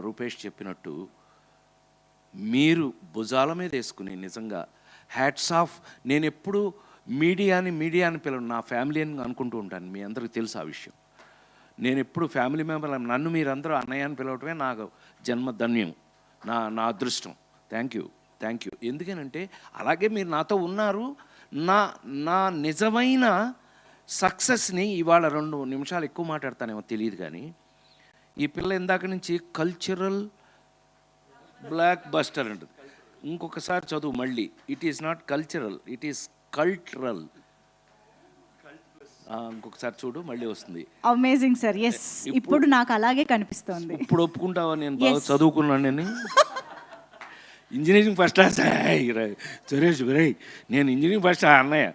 రూపేష్ చెప్పినట్టు మీరు భుజాల మీద వేసుకుని నిజంగా హ్యాట్స్ ఆఫ్ నేను ఎప్పుడు మీడియాని మీడియా అని పిలవను నా ఫ్యామిలీ అని అనుకుంటూ ఉంటాను. మీ అందరికీ తెలుసు ఆ విషయం. నేను ఎప్పుడు ఫ్యామిలీ మెంబర్ నన్ను మీరందరూ అన్నయ్య అని పిలవటమే నాకు జన్మధన్యం నా నా అదృష్టం. థ్యాంక్ యూ థ్యాంక్ యూ ఎందుకనంటే అలాగే మీరు నాతో ఉన్నారు. నా నా నిజమైన సక్సెస్ని ఇవాళ రెండు నిమిషాలు ఎక్కువ మాట్లాడతానేమో తెలియదు కానీ ఈ పిల్ల ఇందాక నుంచి కల్చరల్ బ్లాక్ బస్టర్ అంటుంది. ఇంకొకసారి చదువు మళ్ళీ. It is not cultural it is cultural ఇంకొకసారి చూడు మళ్ళీ వస్తుంది. అమేజింగ్ సార్ ఎస్ ఇప్పుడు నాకు అలాగే కనిపిస్తోంది. ఇప్పుడు ఒప్పుకుంటావా నేను? బాగా నేను. ఇంజనీరింగ్ ఫస్ట్ క్లాస్ సురేష్ రే నేను ఇంజనీరింగ్ ఫస్ట్ అన్నయ్య.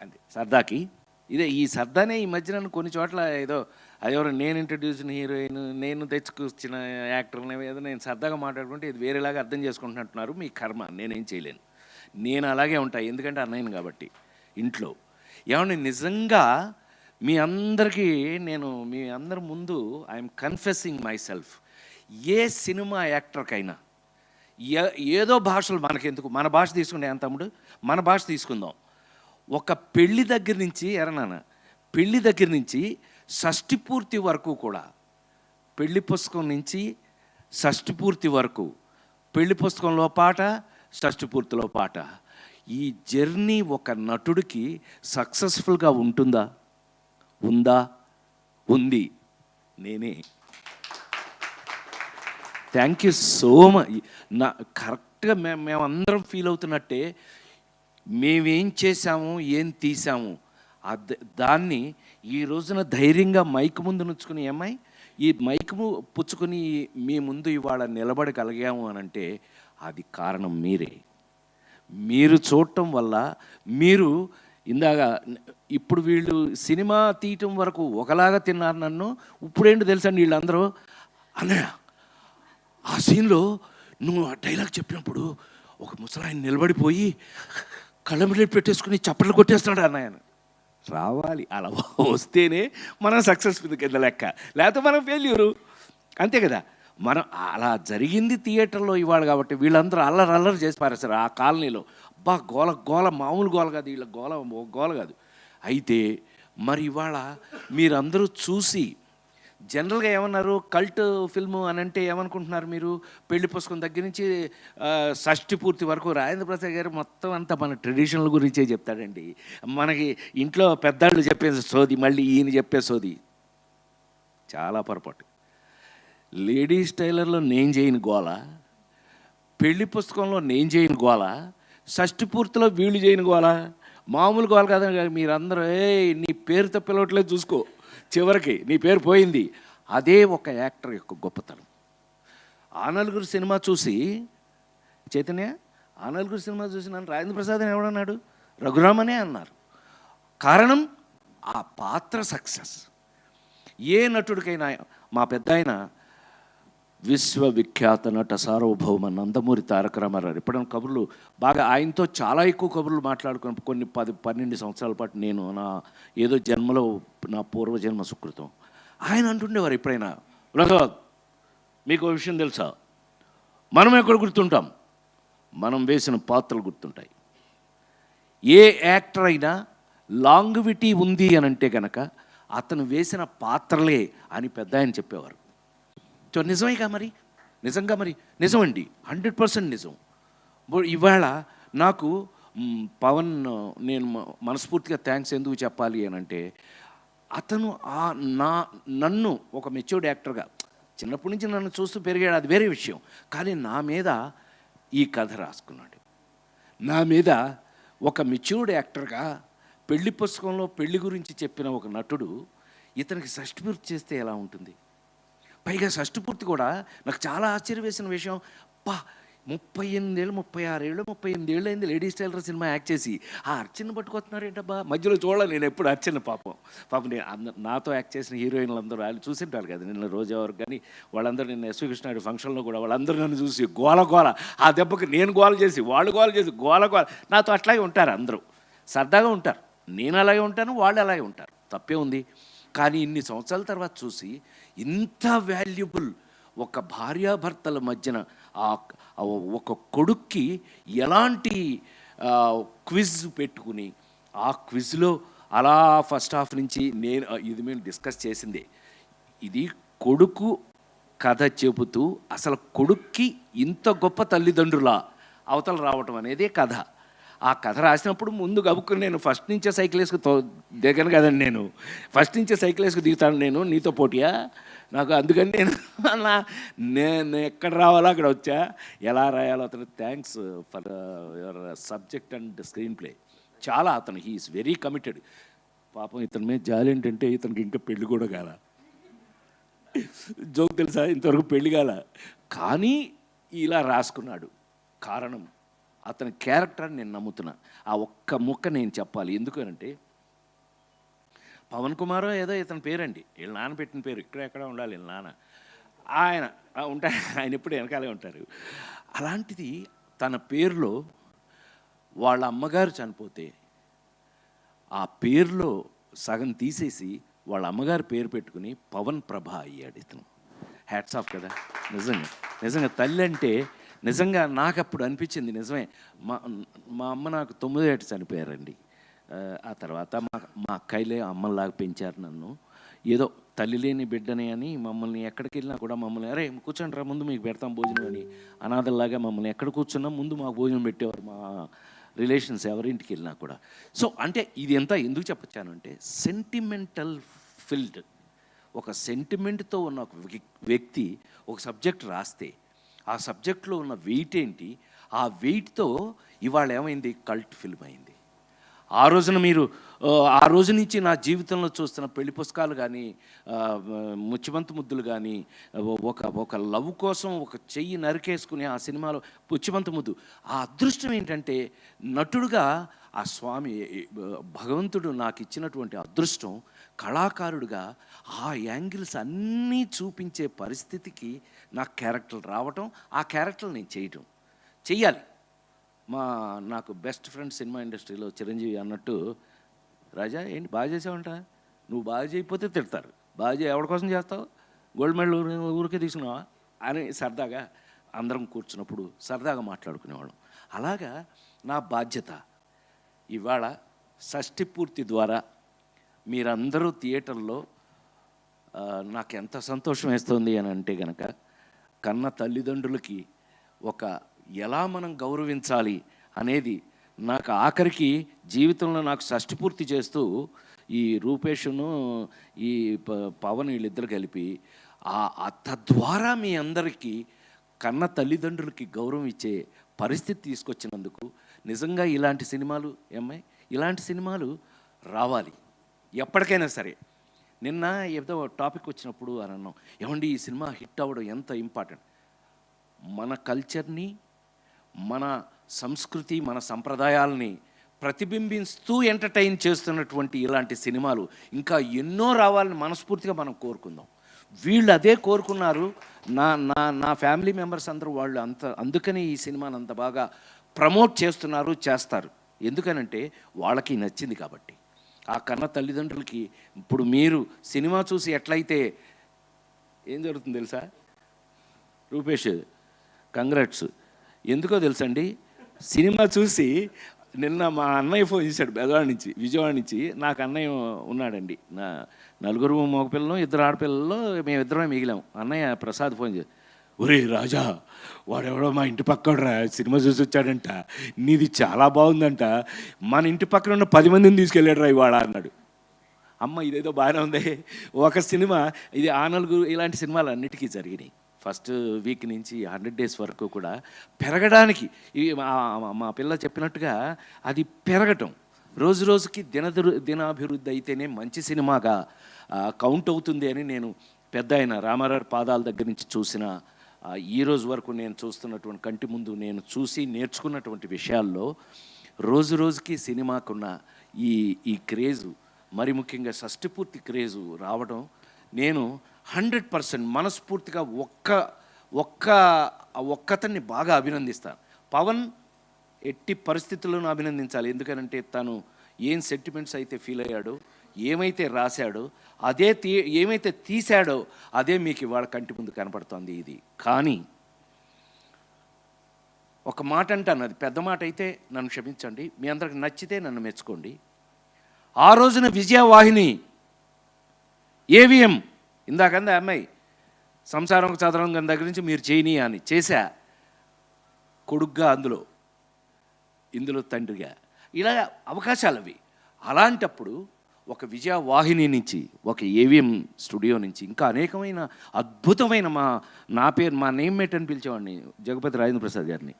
అంటే సరదాకి. ఇదే ఈ సరదానే ఈ మధ్య నన్ను కొన్ని చోట్ల ఏదో అదెవరో నేను ఇంట్రడ్యూసిన హీరోయిన్ నేను తెచ్చుకొచ్చిన యాక్టర్ని ఏదో నేను సరదాగా మాట్లాడుకుంటే ఇది వేరేలాగా అర్థం చేసుకుంటున్నట్టున్నారు మీ కర్మ. నేనేం చేయలేను. నేను అలాగే ఉంటాయి ఎందుకంటే అన్నయ్యను కాబట్టి. ఇంట్లో. ఏమంటే నిజంగా మీ అందరికీ నేను మీ అందరి ముందు ఐఎమ్ కన్ఫెసింగ్ మై సెల్ఫ్ ఏ సినిమా యాక్టర్కైనా ఏ ఏదో భాషలు మనకెందుకు? మన భాష తీసుకుంటే ఎంత తమ్ముడు? మన భాష తీసుకుందాం. ఒక పెళ్ళి దగ్గర నుంచి ఎరనాన్న పెళ్ళి దగ్గర నుంచి షష్ఠి పూర్తి వరకు కూడా. పెళ్ళి పుస్తకం నుంచి షష్ఠి పూర్తి వరకు. పెళ్ళి పుస్తకంలో పాట షష్ఠి పూర్తిలో పాట. ఈ జర్నీ ఒక నటుడికి సక్సెస్ఫుల్గా ఉంటుందా? ఉందా? ఉంది. నేనే. థ్యాంక్ యూ సో మచ్ నా కరెక్ట్గా మేము మేమందరం ఫీల్ అవుతున్నట్టే మేమేం చేసాము ఏం తీసాము దాన్ని ఈ రోజున ధైర్యంగా మైక్ ముందు నుంచుకుని ఏమై ఈ మైక్ ము- పుచ్చుకుని మీ ముందు ఇవాళ నిలబడగలిగాము అని అంటే అది కారణం మీరే. మీరు చూడటం వల్ల మీరు ఇందాక ఇప్పుడు వీళ్ళు సినిమా తీయటం వరకు ఒకలాగా తిన్నారు నన్ను ఇప్పుడేంటి తెలుసండి వీళ్ళందరూ? అన్నయ్య ఆ సీన్లో నువ్వు ఆ డైలాగ్ చెప్పినప్పుడు ఒక ముసలాయన నిలబడిపోయి కళ్ళ మీద పెట్టేసుకుని చప్పట్లు కొట్టేస్తున్నాడు అన్నయ్యను. రావాలి. అలా వస్తేనే మనం సక్సెస్ఫుల్ కింద లెక్క. లేకపోతే మనం ఫెయిల్యూరు అంతే కదా. మనం అలా జరిగింది థియేటర్లో ఇవాళ కాబట్టి వీళ్ళందరూ అల్లరి అల్లరి చేసి పారేస్తారు ఆ కాలనీలో. బా గోల గోల మామూలు గోల కాదు. వీళ్ళ గోల గోల కాదు. అయితే మరి ఇవాళ మీరందరూ చూసి జనరల్గా ఏమన్నారు? కల్ట్ ఫిల్మ్ అని అంటే ఏమనుకుంటున్నారు మీరు? పెళ్ళి పుస్తకం దగ్గర నుంచి షష్టి షష్ఠి పూర్తి వరకు రాజేంద్ర ప్రసాద్ గారు మొత్తం అంతా మన ట్రెడిషనల్ గురించే చెప్తాడండి. మనకి ఇంట్లో పెద్దాళ్ళు చెప్పే సోది మళ్ళీ ఈయన చెప్పే సోది. చాలా పొరపాటు. లేడీస్ టైలర్లో నేను చేయని గోల. పెళ్ళి పుస్తకంలో నేను చేయని గోల. షష్ఠి పూర్తిలో వీళ్ళు చేయని గోల. మామూలు గోల కాదని మీరందరూ ఏ నీ పేరుతో పిలవట్లేదు చూసుకో. చివరికి నీ పేరు పోయింది. అదే ఒక యాక్టర్ యొక్క గొప్పతనం. ఆ నలుగురు సినిమా చూసి చైతన్య ఆ నలుగురు సినిమా చూసి నన్ను రాజేంద్ర ప్రసాద్ అని ఎవడన్నాడు రఘురామనే అన్నారు. కారణం ఆ పాత్ర సక్సెస్. ఏ నటుడికైనా మా పెద్ద విశ్వవిఖ్యాత నట సార్వభౌమ నందమూరి తారక రామారావు. ఎప్పుడైనా కబుర్లు బాగా ఆయనతో చాలా ఎక్కువ కబుర్లు మాట్లాడుకున్న కొన్ని పది పన్నెండు సంవత్సరాల పాటు నేను నా ఏదో జన్మలో నా పూర్వజన్మ సుకృతం. ఆయన అంటుండేవారు ఎప్పుడైనా రఘువత్ మీకు విషయం తెలుసా? మనం ఎక్కడ గుర్తుంటాం? మనం వేసిన పాత్రలు గుర్తుంటాయి. ఏ యాక్టర్ అయినా లాంగ్విటీ ఉంది అని అంటే కనుక అతను వేసిన పాత్రలే అని పెద్ద ఆయన చెప్పేవారు. సో నిజమేగా మరి? నిజంగా మరి? నిజమండి. హండ్రెడ్ పర్సెంట్ నిజం. ఇవాళ నాకు పవన్ నేను మనస్ఫూర్తిగా థ్యాంక్స్ ఎందుకు చెప్పాలి అని అంటే అతను ఆ నా నన్ను ఒక మెచ్యూర్డ్ యాక్టర్గా చిన్నప్పటి నుంచి నన్ను చూస్తూ పెరిగాడు అది వేరే విషయం. కానీ నా మీద ఈ కథ రాసుకున్నాడు. నా మీద ఒక మెచ్యూర్డ్ యాక్టర్గా పెళ్ళి పుస్తకంలో పెళ్ళి గురించి చెప్పిన ఒక నటుడు ఇతనికి షష్టిపూర్తి చేస్తే ఎలా ఉంటుంది? పైగా షష్టిపూర్తి కూడా నాకు చాలా ఆశ్చర్య వేసిన విషయం. పా ముప్పై ఎనిమిదేళ్ళు ముప్పై ఆరేళ్ళు ముప్పై ఎనిమిదేళ్ళు అయింది లేడీస్ టైలర్ సినిమా యాక్ట్ చేసి. ఆ అర్చన పట్టుకొస్తున్నారు ఏంటబ్బా? మధ్యలో చూడాలి నేను ఎప్పుడు అర్చన పాపం. పాపం నేను నాతో యాక్ట్ చేసిన హీరోయిన్లు అందరూ వాళ్ళు చూసింటారు కదా నిన్న రోజా వరకు కానీ. వాళ్ళందరూ నిన్న ఎస్వి ఫంక్షన్లో కూడా వాళ్ళందరూ నన్ను చూసి గోల గోల ఆ దెబ్బకి నేను గోల చేసి వాళ్ళు గోల చేసి గోల గోల. నాతో అట్లాగే ఉంటారు అందరూ. సరదాగా ఉంటారు. నేను అలాగే ఉంటాను వాళ్ళు అలాగే ఉంటారు. తప్పే ఉంది. కానీ ఇన్ని సంవత్సరాల తర్వాత చూసి ఇంత వాల్యుబుల్ ఒక భార్యాభర్తల మధ్యన ఆ ఒక కొడుక్కి ఎలాంటి క్విజ్ పెట్టుకుని ఆ క్విజ్లో అలా ఫస్ట్ హాఫ్ నుంచి నేను ఇది మేము డిస్కస్ చేసిందే. ఇది కొడుకు కథ చెబుతూ అసలు కొడుక్కి ఇంత గొప్ప తల్లిదండ్రుల అవతల రావటం అనేది కథ. ఆ కథ రాసినప్పుడు ముందు గబుక్కుని నేను ఫస్ట్ నుంచే సైకిల్ వేసుకు తో దిగను కదండి నేను. ఫస్ట్ నుంచే సైకిల్ వేసుకు దిగుతాను నేను నీతో పోటీయా? నాకు అందుకని నేను అలా నేను ఎక్కడ రావాలో అక్కడ వచ్చా. ఎలా రాయాలో అతను thanks for your subject and screenplay చాలా అతను హీఈస్ వెరీ కమిటెడ్ పాపం ఇతని మీద జాలి ఏంటంటే ఇతనికి ఇంకా పెళ్ళి కూడా కాల. జోక్ తెలుసా? ఇంతవరకు పెళ్ళి కాల. కానీ ఇలా రాసుకున్నాడు. కారణం అతని క్యారెక్టర్ నేను నమ్ముతున్నా. ఆ ఒక్క ముక్క నేను చెప్పాలి. ఎందుకనంటే పవన్ కుమార్ ఏదో ఇతని పేరండి. వీళ్ళ నాన్న పెట్టిన పేరు. ఇక్కడ ఎక్కడ ఉండాలి వీళ్ళ నాన్న. ఆయన ఆ, ఉంటారు ఆయన ఎప్పుడు వెనకాలే ఉంటారు. అలాంటిది తన పేరులో వాళ్ళ అమ్మగారు చనిపోతే ఆ పేరులో సగం తీసేసి వాళ్ళ అమ్మగారి పేరు పెట్టుకుని పవన్ ప్రభ అయ్యాడు ఇతను. హ్యాట్స్ ఆఫ్ కదా. నిజంగా నిజంగా తల్లి అంటే నిజంగా నాకు అప్పుడు అనిపించింది నిజమే. మా మా అమ్మ నాకు తొమ్మిదో ఏట చనిపోయారండి. ఆ, తర్వాత మా మా అక్కయ్యలే అమ్మలాగా పెంచారు నన్ను. ఏదో తల్లి లేని బిడ్డని అని మమ్మల్ని ఎక్కడికి వెళ్ళినా కూడా మమ్మల్ని అరే కూర్చోండి రా ముందు మీకు పెడతాం భోజనం అని అనాథల్లాగా మమ్మల్ని ఎక్కడ కూర్చున్నా ముందు మాకు భోజనం పెట్టేవారు మా రిలేషన్స్ ఎవరింటికి వెళ్ళినా కూడా. సో అంటే ఇది ఎంత ఎందుకు చెప్పచ్చానంటే సెంటిమెంటల్ ఫిల్డ్ ఒక సెంటిమెంట్తో ఉన్న ఒక వ్యక్- వ్యక్తి ఒక సబ్జెక్ట్ రాస్తే ఆ సబ్జెక్ట్లో ఉన్న వెయిట్ ఏంటి? ఆ వెయిట్తో ఇవాళ ఏమైంది? కల్ట్ ఫిల్మ్ అయింది. ఆ రోజున మీరు ఆ, రోజు నుంచి నా జీవితంలో చూస్తున్న పెళ్ళి పుస్తకాలు కానీ ముచ్చిమంతు ముద్దులు కానీ ఒక ఒక లవ్ కోసం ఒక చెయ్యి నరికేసుకుని ఆ సినిమాలో పుచ్చిమంతు ముద్దు. ఆ అదృష్టం ఏంటంటే నటుడుగా ఆ స్వామి భగవంతుడు నాకు ఇచ్చినటువంటి అదృష్టం కళాకారుడిగా ఆ యాంగిల్స్ అన్నీ చూపించే పరిస్థితికి నా క్యారెక్టర్ రావటం ఆ క్యారెక్టర్ నేను చేయటం. చెయ్యాలి. మా నాకు బెస్ట్ ఫ్రెండ్ సినిమా ఇండస్ట్రీలో చిరంజీవి అన్నట్టు రాజా ఏంటి బాగా చేసావంట? నువ్వు బాగా చేయకపోతే తిడతారు. బాగా చేయ ఎవరి కోసం చేస్తావు? గోల్డ్ మెడల్ ఊరికే తీసుకున్నావా? అని సరదాగా అందరం కూర్చున్నప్పుడు సరదాగా మాట్లాడుకునేవాళ్ళం. అలాగా నా బాధ్యత ఇవాళ షష్ఠి పూర్తి ద్వారా మీరందరూ థియేటర్లో నాకు ఎంత సంతోషం వేస్తుంది అని అంటే గనక కన్న తల్లిదండ్రులకి ఒక ఎలా మనం గౌరవించాలి అనేది నాకు ఆఖరికి జీవితంలో నాకు షష్టి పూర్తి చేస్తూ ఈ రూపేషును ఈ ప- పవన్ వీళ్ళిద్దరు కలిపి ఆ ఆ తద్వారా మీ అందరికీ కన్న తల్లిదండ్రులకి గౌరవం ఇచ్చే పరిస్థితి తీసుకొచ్చినందుకు నిజంగా ఇలాంటి సినిమాలు ఏమ్మాయి? ఇలాంటి సినిమాలు రావాలి. ఎప్పటికైనా సరే. నిన్న ఏదో టాపిక్ వచ్చినప్పుడు అని అన్నాం. ఏమండి ఈ సినిమా హిట్ అవ్వడం ఎంత ఇంపార్టెంట్? మన కల్చర్ని మన సంస్కృతి మన సంప్రదాయాలని ప్రతిబింబిస్తూ ఎంటర్టైన్ చేస్తున్నటువంటి ఇలాంటి సినిమాలు ఇంకా ఎన్నో రావాలని మనస్ఫూర్తిగా మనం కోరుకుందాం. వీళ్ళు అదే కోరుకున్నారు. నా నా నా ఫ్యామిలీ మెంబర్స్ అందరూ వాళ్ళు అంత అందుకని ఈ సినిమాని అంత బాగా ప్రమోట్ చేస్తున్నారు చేస్తారు. ఎందుకనంటే వాళ్ళకి నచ్చింది కాబట్టి. ఆ కన్న తల్లిదండ్రులకి ఇప్పుడు మీరు సినిమా చూసి ఎట్లయితే ఏం జరుగుతుంది తెలుసా? రూపేష్ కంగ్రాట్స్ ఎందుకో తెలుసండి? సినిమా చూసి నిన్న మా అన్నయ్య ఫోన్ చేశాడు బెదవాడ నుంచి విజయవాడ నుంచి. నాకు అన్నయ్య ఉన్నాడండి. నా నలుగురు మగపిల్లలు ఇద్దరు ఆడపిల్లలు మేమిద్దరమే మిగిలాం. అన్నయ్య ప్రసాద్ ఫోన్ చేశాడు ఒరే రాజా వాడెవడో మా ఇంటి పక్కడరా సినిమా చూసి వచ్చాడంట. నీది చాలా బాగుందంట. మన ఇంటి పక్కన ఉన్న పది మందిని తీసుకెళ్ళాడు రా ఇవాళ అన్నాడు. అమ్మ ఇదేదో బాగానే ఉంది. ఒక సినిమా ఇది ఆ నలుగురు ఇలాంటి సినిమాలు అన్నిటికీ జరిగినాయి. ఫస్ట్ వీక్ నుంచి హండ్రెడ్ డేస్ వరకు కూడా పెరగడానికి మా- పిల్ల చెప్పినట్టుగా అది పెరగటం. రోజు రోజుకి దినదురు దినాభివృద్ధి అయితేనే మంచి సినిమాగా కౌంట్ అవుతుంది అని నేను పెద్ద ఆయన రామారావు పాదాల దగ్గర నుంచి చూసిన ఈ రోజు వరకు నేను చూస్తున్నటువంటి కంటి ముందు నేను చూసి నేర్చుకున్నటువంటి విషయాల్లో రోజు రోజుకి సినిమాకున్న ఈ ఈ క్రేజు మరి ముఖ్యంగా షష్టిపూర్తి క్రేజు రావడం నేను హండ్రెడ్ పర్సెంట్ మనస్ఫూర్తిగా ఒక్క ఒక్క ఒక్కతన్ని బాగా అభినందిస్తాను. పవన్ ఎట్టి పరిస్థితుల్లోనూ అభినందించాలి. ఎందుకనంటే తను ఏం సెంటిమెంట్స్ అయితే ఫీల్ అయ్యాడో ఏమైతే రాశాడో అదే తీ ఏమైతే తీశాడో అదే మీకు ఇవాళ కంటి ముందు కనపడుతోంది ఇది. కానీ ఒక మాట అంటాను అది పెద్ద మాట అయితే నన్ను క్షమించండి మీ అందరికి నచ్చితే నన్ను మెచ్చుకోండి. ఆ రోజున విజయవాహిని ఏవిఎం ఇందాకంది ఆ అమ్మాయి సంసారం చదరంగం దగ్గర నుంచి మీరు చేయని అని చేశా కొడుగ్గా అందులో ఇందులో తండ్రిగా. ఇలా అవకాశాలు అవి అలాంటప్పుడు ఒక విజయవాహిని నుంచి ఒక ఏవిఎం స్టూడియో నుంచి ఇంకా అనేకమైన అద్భుతమైన మా నా పేరు మా నేమ్మేట్ అని పిలిచేవాడిని జగపతి రాజేంద్ర ప్రసాద్ గారిని.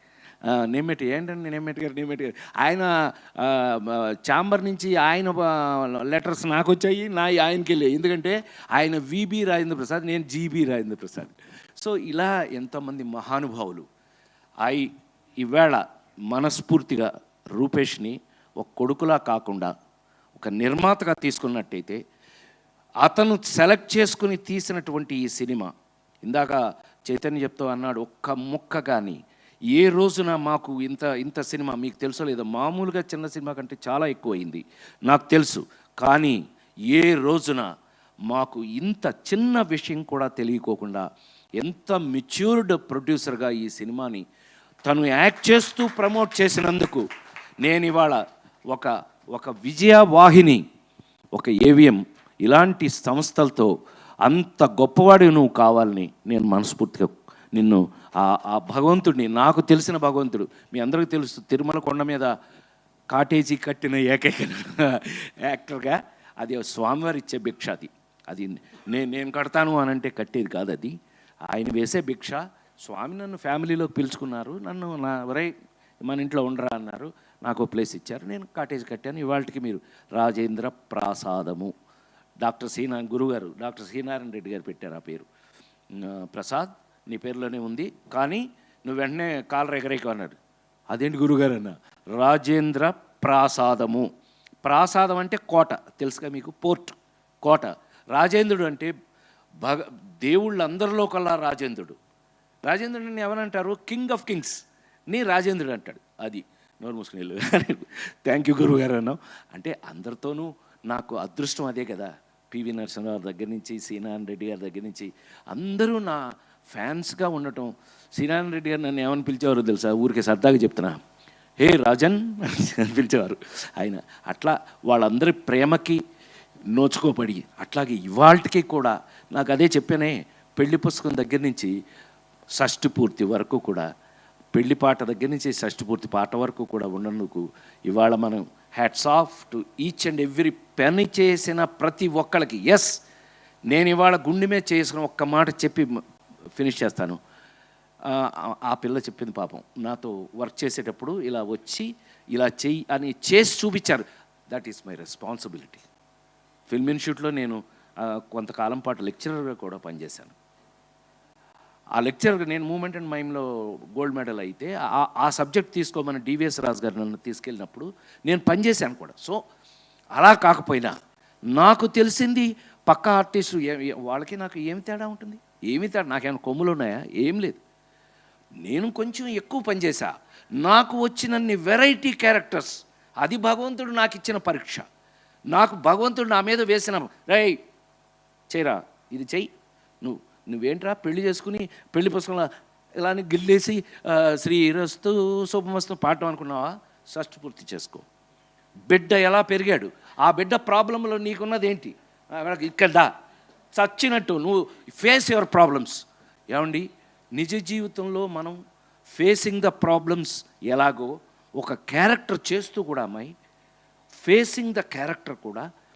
నేమ్మేట్ ఏంటండి నేమ్మేట్ గారు నేమ్మేట్ గారు? ఆయన ఛాంబర్ నుంచి ఆయన లెటర్స్ నాకు వచ్చాయి నా ఆయనకి వెళ్ళాయి. ఎందుకంటే ఆయన విబి రాజేంద్ర ప్రసాద్ నేను జీబీ రాజేంద్ర ప్రసాద్. సో ఇలా ఎంతోమంది మహానుభావులు. ఐ ఈవేళ మనస్ఫూర్తిగా రూపేష్ని ఒక కొడుకులా కాకుండా ఒక నిర్మాతగా తీసుకున్నట్టయితే అతను సెలెక్ట్ చేసుకుని తీసినటువంటి ఈ సినిమా. ఇందాక చైతన్య చెప్తూ అన్నాడు ఒక్క ముక్క కానీ ఏ రోజున మాకు ఇంత ఇంత సినిమా మీకు తెలుసో లేదో మామూలుగా చిన్న సినిమా కంటే చాలా ఎక్కువైంది నాకు తెలుసు. కానీ ఏ రోజున మాకు ఇంత చిన్న విషయం కూడా తెలియకోకుండా ఎంత మెచ్యూర్డ్ ప్రొడ్యూసర్గా ఈ సినిమాని తను యాక్ట్ చేస్తూ ప్రమోట్ చేసినందుకు నేను ఇవాళ ఒక ఒక విజయవాహిని ఒక ఏవిఎం ఇలాంటి సంస్థలతో అంత గొప్పవాడి నువ్వు కావాలని నేను మనస్ఫూర్తిగా నిన్ను ఆ భగవంతుడిని నాకు తెలిసిన భగవంతుడు మీ అందరికీ తెలుసు తిరుమల కొండ మీద కాటేజీ కట్టిన ఏకైక యాక్టర్గా అది స్వామివారు ఇచ్చే భిక్ష అది. అది నేను నేను కడతాను అని అంటే కట్టేది కాదు అది. ఆయన వేసే భిక్ష స్వామి నన్ను ఫ్యామిలీలోకి పిలుచుకున్నారు నన్ను నా వరే మన ఇంట్లో ఉండరా అన్నారు. నాకు ఓ ప్లేస్ ఇచ్చారు. నేను కాటేజ్ కట్టాను. ఇవాళకి మీరు రాజేంద్ర ప్రాసాదము. డాక్టర్ సీనా గురుగారు డాక్టర్ శ్రీనారాయణ రెడ్డి గారు పెట్టారు ఆ పేరు. ప్రసాద్ నీ పేరులోనే ఉంది. కానీ నువ్వు వెంటనే కాలు ఎగరేకు అన్నాడు. అదేంటి గురుగారు అన్న? రాజేంద్ర ప్రాసాదము. ప్రాసాదం అంటే కోట. తెలుసుగా మీకు? పోర్ట్. కోట. రాజేంద్రుడు అంటే భగ దేవుళ్ళందరిలో కల్లా రాజేంద్రుడు. రాజేంద్రుడిని ఎవరంటారు? King of kings. నీ రాజేంద్రుడు అంటాడు. అది. నోరు మూసుకుని వెళ్ళు. థ్యాంక్ యూ గురువు గారు అన్నాం అంటే అందరితోనూ నాకు అదృష్టం అదే కదా. పివి నరసింహరావు దగ్గర నుంచి సీనారాయణ రెడ్డి గారి దగ్గర నుంచి. అందరూ నా ఫ్యాన్స్గా ఉండటం. సీనారాయణ రెడ్డి గారు నన్ను ఏమని పిలిచేవారు తెలుసా? ఊరికే సరదాగా చెప్తున్నా. హే రాజన్ అని పిలిచేవారు. ఆయన అట్లా వాళ్ళందరి ప్రేమకి నోచుకోబడి అట్లాగే ఇవాళకి కూడా నాకు అదే చెప్పానే పెళ్ళి పుస్తకం దగ్గర నుంచి షష్టి పూర్తి వరకు కూడా పెళ్ళి పాట దగ్గర నుంచి షష్టిపూర్తి పాట వరకు కూడా ఉన్నందుకు ఇవాళ మనం hats off to each and every పని చేసిన ప్రతి ఒక్కళ్ళకి. ఎస్ నేను ఇవాళ గుండె మీద చేసుకుని ఒక్క మాట చెప్పి ఫినిష్ చేస్తాను. ఆ, పిల్ల చెప్పింది పాపం నాతో వర్క్ చేసేటప్పుడు ఇలా వచ్చి ఇలా చెయ్యి అని చేసి చూపించారు. That is my responsibility film ఇన్స్టిట్యూట్లో నేను కొంతకాలం పాటు లెక్చరర్గా కూడా పనిచేశాను. ఆ లెక్చర్ నేను మూమెంట్ అండ్ మైమ్లో గోల్డ్ మెడల్ అయితే ఆ- ఆ సబ్జెక్ట్ తీసుకోమని డివిఎస్ రాజు గారు నన్ను తీసుకెళ్ళినప్పుడు నేను పనిచేశాను కూడా. సో అలా కాకపోయినా నాకు తెలిసింది పక్క ఆర్టిస్టు వాళ్ళకి నాకు ఏమి తేడా ఉంటుంది? ఏమి తేడా? నాకేమైనా కొమ్ములు ఉన్నాయా? ఏం లేదు. నేను కొంచెం ఎక్కువ పనిచేశా నాకు వచ్చినన్ని వెరైటీ క్యారెక్టర్స్ అది భగవంతుడు నాకు ఇచ్చిన పరీక్ష. నాకు భగవంతుడు నా మీద వేసిన రై చేయరా? ఇది చెయ్యి. నువ్వేంట్రా పెళ్ళి చేసుకుని పెళ్ళి పుస్తకంలో ఇలా అని గిల్లేసి శ్రీరస్తు శుభమస్తు పాడటం అనుకున్నావా? షష్టి పూర్తి చేసుకో. బిడ్డ ఎలా పెరిగాడు? ఆ బిడ్డ ప్రాబ్లంలో నీకున్నది ఏంటి? ఇక్కడ దా. చచ్చినట్టు నువ్వు ఫేస్ యువర్ ప్రాబ్లమ్స్ ఏమండి? నిజ జీవితంలో మనం ఫేసింగ్ ద ప్రాబ్లమ్స్ ఎలాగో ఒక క్యారెక్టర్ చేస్తూ కూడా అమ్మాయి ఫేసింగ్ ద క్యారెక్టర్ కూడా